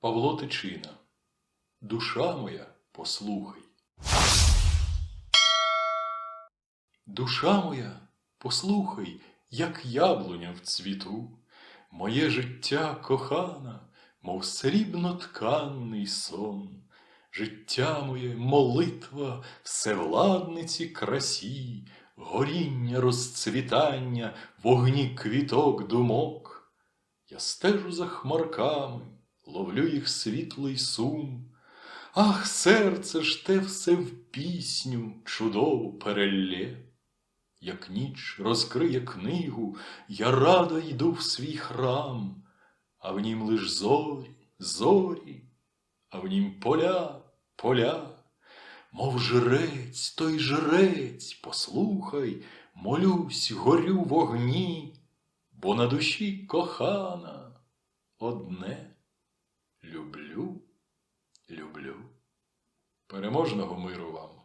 Павло Тичина. Душа моя, послухай. Душа моя, послухай, як яблуня в цвіту, моє життя кохана, мов срібно-тканний сон, життя моє молитва всевладниці красі, горіння розцвітання, вогні квіток думок. Я стежу за хмарками, ловлю їх світлий сум. Ах, серце ж те все в пісню чудову перелє. Як ніч розкриє книгу, я радо йду в свій храм, а в нім лиш зорі, зорі, а в нім поля, поля. Мов жрець, той жрець, послухай, молюсь, горю в вогні, бо на душі кохана одне люблю. Переможного миру вам!